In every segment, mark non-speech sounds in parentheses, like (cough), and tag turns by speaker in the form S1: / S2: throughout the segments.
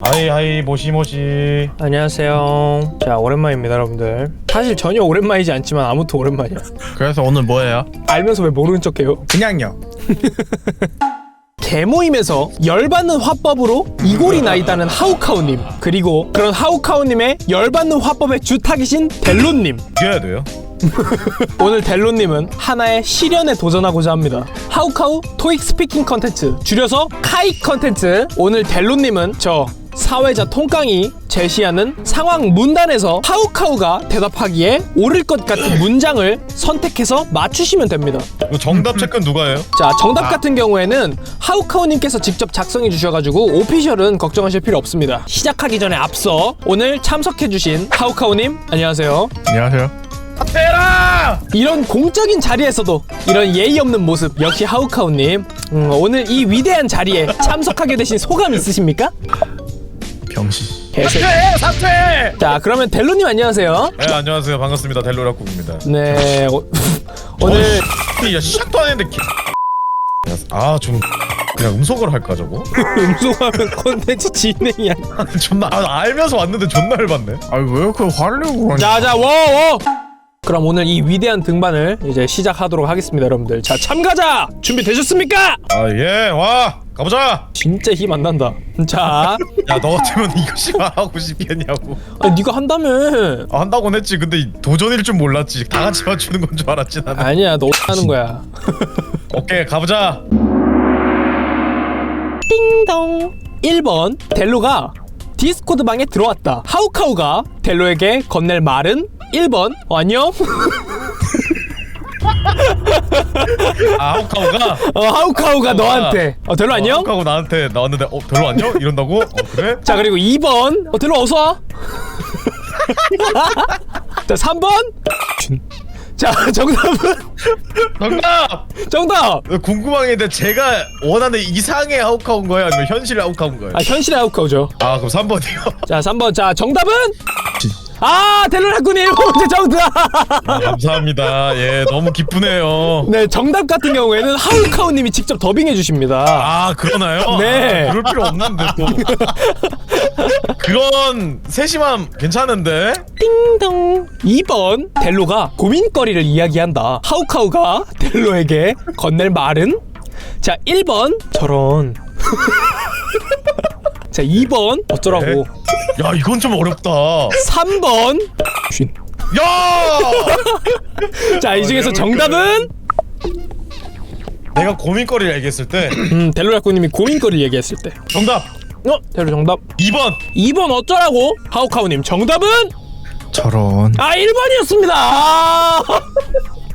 S1: 하이 하이 모시모시
S2: 안녕하세요. 자 오랜만입니다, 여러분들. 사실 전혀 오랜만이지 않지만 아무튼 오랜만이야.
S1: 그래서 오늘 뭐예요?
S2: 알면서 왜 모르는 척해요?
S1: 그냥요 (laughs)
S2: 개모임에서 열받는 화법으로 이골이 나 있다는 하우카우님 그리고 그런 하우카우님의 열받는 화법의 주타기신 델로님
S1: 이겨야 돼요 (laughs)
S2: 오늘 델로님은 하나의 시련에 도전하고자 합니다 하우카우 토익 스피킹 컨텐츠 줄여서 카이 컨텐츠 오늘 델로님은 저 사회자 통깡이 제시하는 상황 문단에서 하우카우가 대답하기에 옳을 것 같은 문장을 선택해서 맞추시면 됩니다.
S1: 이거 정답 체크는 누가 해요?
S2: 자 정답 같은 경우에는 하우카우님께서 직접 작성해 주셔가지고 오피셜은 걱정하실 필요 없습니다. 시작하기 전에 앞서 오늘 참석해주신 하우카우님 안녕하세요.
S1: 안녕하세요. 테라!
S2: 이런 공적인 자리에서도 이런 예의 없는 모습 역시 하우카우님. 음, 오늘 이 위대한 자리에 참석하게 되신 소감 있으십니까?
S1: 병시
S2: 개새
S1: 사퇴
S2: 자 그러면 델로님 안녕하세요.
S1: 네 안녕하세요. 반갑습니다. 델로라국입니다.
S2: 네 오, (laughs) 오늘
S1: 야 시작도 안 했는데 아좀 그냥 음소거를 할까 저거? (laughs)
S2: 음소하면 콘텐츠 진행이 아니 (laughs)
S1: 존나 아, 알면서 왔는데 존나 열받네.
S3: 아니 왜 이렇게 화를 내고 그러냐
S2: 자 자 워 워! 그럼 오늘 이 위대한 등반을 이제 시작하도록 하겠습니다 여러분들. 자 참가자 준비 되셨습니까?
S1: 아예와 가보자!
S2: 진짜 힘 안 난다. 자.
S1: 야 너 같으면 이거 씨발 하고 싶겠냐고.
S2: 아니 네가 한다며.
S1: 아, 한다곤 했지. 근데 이 도전일 줄 몰랐지. 다 같이 맞추는 건 줄 알았지 나는.
S2: 아니야 너 하는 거야. (laughs)
S1: 오케이 가보자!
S2: 띵동. 1번 델로가 디스코드 방에 들어왔다. 하우카우가 델로에게 건넬 말은 1번. 어, 안녕 (laughs)
S1: 아 하우카우가?
S2: 어, 하우카우가 너한테. 어, 델로 안녕?
S1: 하우카우 나한테 나왔는데 어 별로 안녕? 이런다고? 어 그래?
S2: 자 그리고 2번. 어, 델로 어서 와. (laughs) 자 3번. 자 정답은?
S1: 정답!
S2: 정답!
S1: 궁금한 게 있는데 제가 원하는 이상의 하우카우인 거예요? 아니면 현실의 하우카우인 거예요?
S2: 아 현실의 하우카우죠.
S1: 아 그럼 3번이요?
S2: 자 3번. 자 정답은 아 델로라군이 1번째 (laughs) 정답.
S1: 아, 감사합니다. 예 너무 기쁘네요.
S2: 네 정답 같은 경우에는 하우카우님이 직접 더빙해 주십니다.
S1: 아 그러나요? (laughs)
S2: 네.
S1: 아, 그럴 필요 없는데 또. (laughs) 그건 세심함 괜찮은데?
S2: 띵동. 2번 델로가 고민거리를 이야기한다. 하우카우가 델로에게 건넬 말은? 자 1번. 저런. 자 2번 어쩌라고
S1: 야 이건 좀 어렵다
S2: 3번 쉰.
S1: 야! (laughs)
S2: 자, 이 중에서 정답은
S1: 내가 고민거리를 얘기했을 때
S2: 음, 델로라꾸님이 고민거리를 얘기했을 때.
S1: 정답!
S2: 어, 델로 정답.
S1: 2번!
S2: 2번 어쩌라고? 하우카우님 정답은
S3: 저런
S2: 아 1번이었습니다. 아!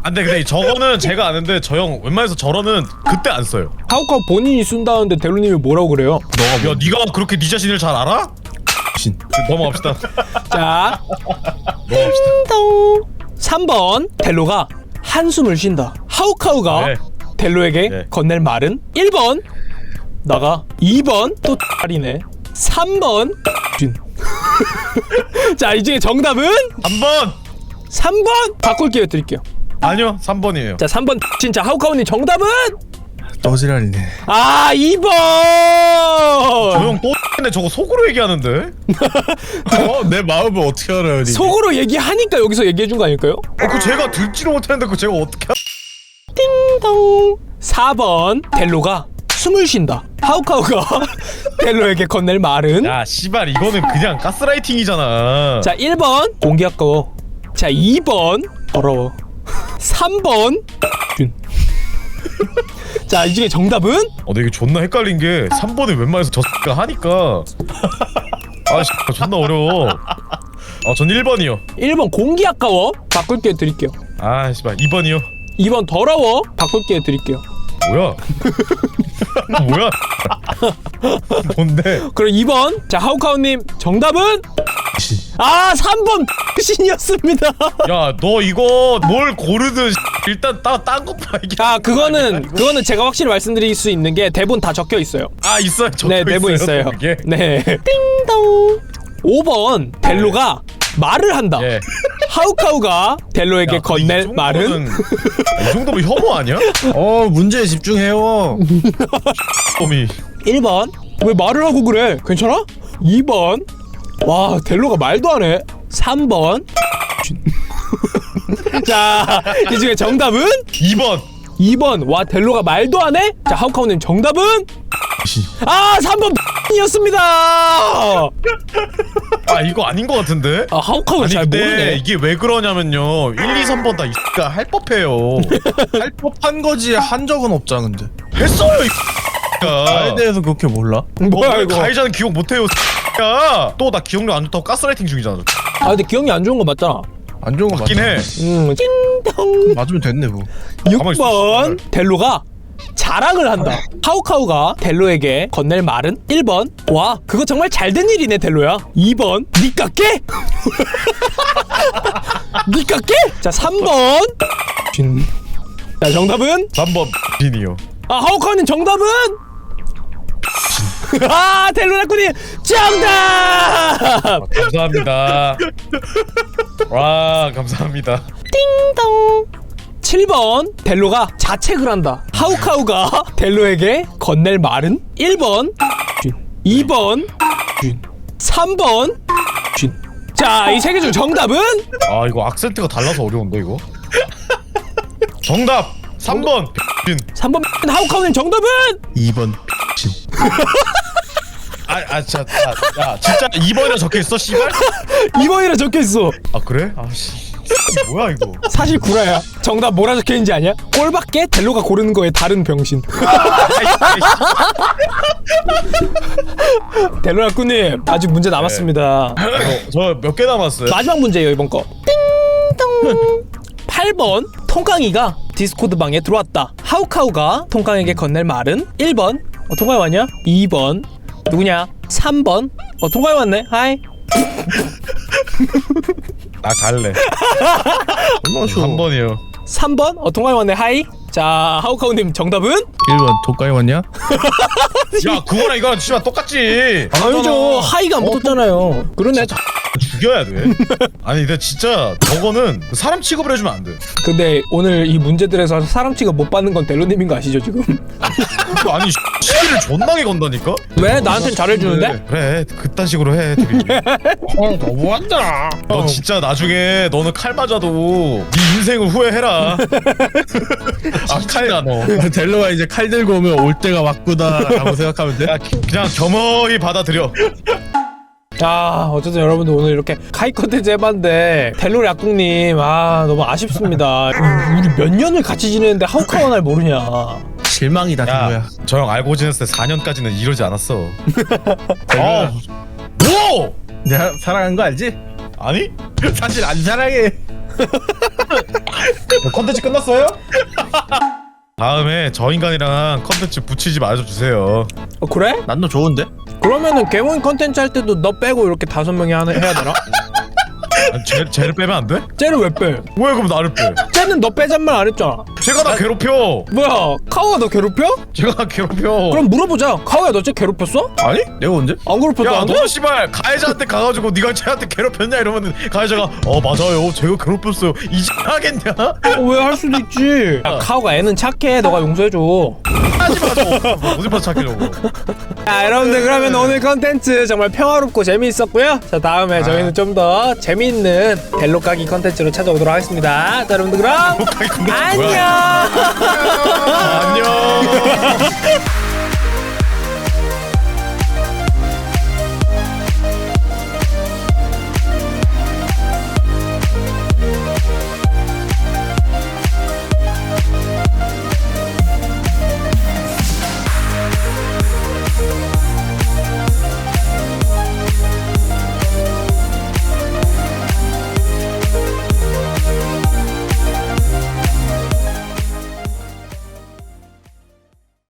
S1: 안돼 근데 저거는 제가 아는데 저 형 웬만해서 저러는 그때 안 써요
S2: 하우카우 본인이 쓴다는데 델로님이 뭐라고 그래요?
S1: 야 네가 그렇게 네 자신을 잘 알아?
S3: 신
S1: 넘어갑시다
S2: 자,
S1: 넘어갑시다
S2: 띵동 3번 델로가 한숨을 쉰다. 하우카우가
S1: 네.
S2: 델로에게
S1: 네.
S2: 건넬 말은 1번 나가 2번 또 X이네 3번 쥔. 자, 이 중에 정답은
S1: 3번!
S2: 3번 바꿀 기회 드릴게요.
S1: 아니요 3번이에요
S2: 자, 3번 진짜 하우카우님 정답은
S3: 떠지랄이네
S2: 아 2번.
S1: 저형 또 근데 저거 속으로 얘기하는데? (laughs)
S3: 어? 내 마음을 어떻게 알아요 니
S2: 속으로 얘기하니까 여기서 얘기해 준 거 아닐까요?
S1: 어, 그 제가 듣지도 못했는데 그 제가 어떻게 하...
S2: 띵동 4번 델로가 숨을 쉰다. 하우카우가 (laughs) 델로에게 건넬 말은
S1: 야 씨발 이거는 그냥 가스라이팅이잖아
S2: 자 1번 공기 아까워. 자 2번 더러워. (laughs) 3번 균. 자, 이 중에 정답은
S1: 어 근데 이게 존나 헷갈린 게 3번을 웬만해서 저 X가 하니까 아 씨, 존나 어려워 아 전 1번이요
S2: 1번 공기 아까워. 바꿀 기회 드릴게요.
S1: 아 씨발 2번이요
S2: 2번 더러워. 바꿀 기회 드릴게요.
S1: 뭐야 뭐야 뭔데
S2: 그럼 2번. 자, 하우카우님 정답은 아, 3번 신이었습니다. (laughs)
S1: 야 너 이거 뭘 고르든 일단 딴거 봐 이게
S2: 아, 그거는 그거는 제가 확실히 말씀드릴 수 있는 게 대본 다 적혀 있어요.
S1: 아 있어요 적혀
S2: 네, 대본 있어요.
S1: 그게
S2: 네. 띵동. 5번 델로가 말을 한다.
S1: 예.
S2: 하우카우가 델로에게
S1: 야,
S2: 건넬
S1: 이
S2: 말은
S1: 정도는- 이 정도면 혐오 아니야?
S3: 어 문제에 집중해요
S1: 놈이
S2: 1번 왜 말을 하고 그래? 괜찮아? 2번 와 델로가 말도 안 해. 3번. (laughs) 자 이 중에 정답은?
S1: 2번.
S2: 2번. 와 델로가 말도 안 해? 자 하우카우님 정답은?
S3: 신.
S2: 아 3번 이었습니다. 아
S1: 아 이거 아닌 것 같은데?
S2: 하우카우
S1: 아니
S2: 잘
S1: 근데
S2: 모르네.
S1: 이게 왜 그러냐면요. 1, 2, 3번 다 이가 할 법해요.
S3: 할 법한 거지 한 적은 없잖아 근데.
S1: 했어요 이
S3: 나에
S1: 가
S3: 대해서 그렇게 몰라?
S2: 뭐야 이거?
S1: 가해자는 기억 못해요 야 또 나 기억력 안 좋다고 가스라이팅 중이잖아.
S2: 아 근데 기억이 안 좋은 거 맞잖아
S3: 안 좋은 거
S1: 맞긴
S3: 맞긴
S1: 해.
S2: 음 띵동.
S3: 맞으면 됐네 뭐.
S1: 가만히 있어,
S2: 6번 델로가 자랑을 한다. 하우카우가 델로에게 건넬 말은 1번. 와 그거 정말 잘된 일이네 델로야. 2번 니까 깨? 니까 깨? 자 3번. 진. 자 정답은?
S1: 3번 빈이요.
S2: 아 하우카우님 정답은 아 델로라꾸님 정답!
S1: 감사합니다. 와 감사합니다.
S2: 띵동. 7번 델로가 자책을 한다. 하우카우가 델로에게 건넬 말은 1번 2번 3번 자이 세 개 중 정답은?
S1: 아 이거 악센트가 달라서 어려운데 이거? 정답! 3번 빈
S2: 3번 하우카우님 정답은?
S3: 2번. (laughs) 신.
S1: 아, 아, 진짜, 야, 야, 진짜 2번이라 적혀 있어, 씨발?
S2: 2번이라 적혀 있어
S1: 아, 그래? 아, 씨. 이게 뭐야, 이거?
S2: 사실 구라야 정답 뭐라 적혀 있는지 아냐? 꼴밖에 델로가 고르는 거에 다른 병신 (laughs) 델로라꾸님 아직 문제 남았습니다
S1: 저 몇 개 남았어요?
S2: 마지막 문제예요 이번 거. 띵동. 8번 통깡이가 디스코드 방에 들어왔다. 하우카우가 통깡에게 건넬 말은 1번 어, 통깡이 왔냐? 2번 누구냐? 3번 어 통깡이 왔네. 하이.
S1: 나 갈래.
S3: 얼마나 쉬워.
S1: 3번이요.
S2: 3번 어 통깡이 왔네. 하이. 자 하우카우님 정답은
S3: 1번 독가이 왔냐? (laughs)
S1: 야, 그거랑 이거랑 진짜 똑같지.
S2: 아니죠. 하이가 안 붙었잖아요. 그러네.
S1: 죽여야 돼. (laughs) 아니, 근데 진짜 저거는 사람 취급을 해주면 안 돼.
S2: 근데 오늘 이 문제들에서 사람 취급 못 받는 건 델로님인 거 아시죠 지금? (laughs)
S1: 아니, 시기를 존나게 건다니까?
S2: 왜 나한텐 잘해주는데?
S1: 그래, 그딴 식으로 해, 둘이.
S3: 어 너무한다.
S1: 너 진짜 나중에 너는 칼 맞아도 네 인생을 후회해라. (laughs) 아, 칼가 너.
S3: 델로가 이제 칼 들고 오면 올 때가 왔구나라고 생각하면 돼.
S1: 야, 그냥 겸허히 받아들여.
S2: 자 어쨌든 여러분들 오늘 이렇게 카이 컨텐츠 해봤는데 델로리 약국님 아 너무 아쉽습니다 우리 몇 년을 같이 지내는데 하우카와 날 모르냐
S3: 실망이다
S1: 야,
S3: 델로야.
S1: 저 형 알고 지냈을 때 4년까지는 이러지 않았어. (laughs)
S3: 델로야.
S1: 뭐?
S3: 내가 사랑한 거 알지?
S1: 아니? (laughs)
S3: 사실 안 사랑해.
S1: 컨텐츠 끝났어요? (laughs) 다음에 저 인간이랑 컨텐츠 붙이지 말아주세요.
S2: 어 그래?
S3: 난 너 좋은데?
S2: 그러면은 개모임 컨텐츠 할 때도 너 빼고 이렇게 다섯 명이 하나 해야 되나?
S1: 쟤, 쟤를 빼면 안 돼?
S2: 쟤를 왜 빼?
S1: 왜 그럼 나를 빼?
S2: 쟤는 너 빼잔 말 안 했잖아
S1: 쟤가 나 괴롭혀.
S2: 뭐야 카오가 너 괴롭혀?
S1: 쟤가 나 괴롭혀.
S2: 그럼 물어보자 카오야 너쟤 괴롭혔어?
S3: 아니? 내가 언제?
S2: 안 괴롭혔어
S1: 야, 안너 씨발 가해자한테 가가지고 네가 쟤한테 괴롭혔냐 이러면 가해자가 어 맞아요, 제가 괴롭혔어요. 이제 하겠냐?
S2: 왜 할 수도 있지 야, 카오가 애는 착해 너가 용서해줘
S1: 하지 마, 너. 어디 봐서 찾기려고.
S2: 자 여러분들 그러면 오늘 컨텐츠 정말 평화롭고 재미있었고요 자 다음에 저희는 좀 더 재미있는 델로 까기 컨텐츠로 찾아오도록 하겠습니다 자 여러분들 그럼
S1: 뭐야?
S2: 안녕
S1: 안녕. (laughs)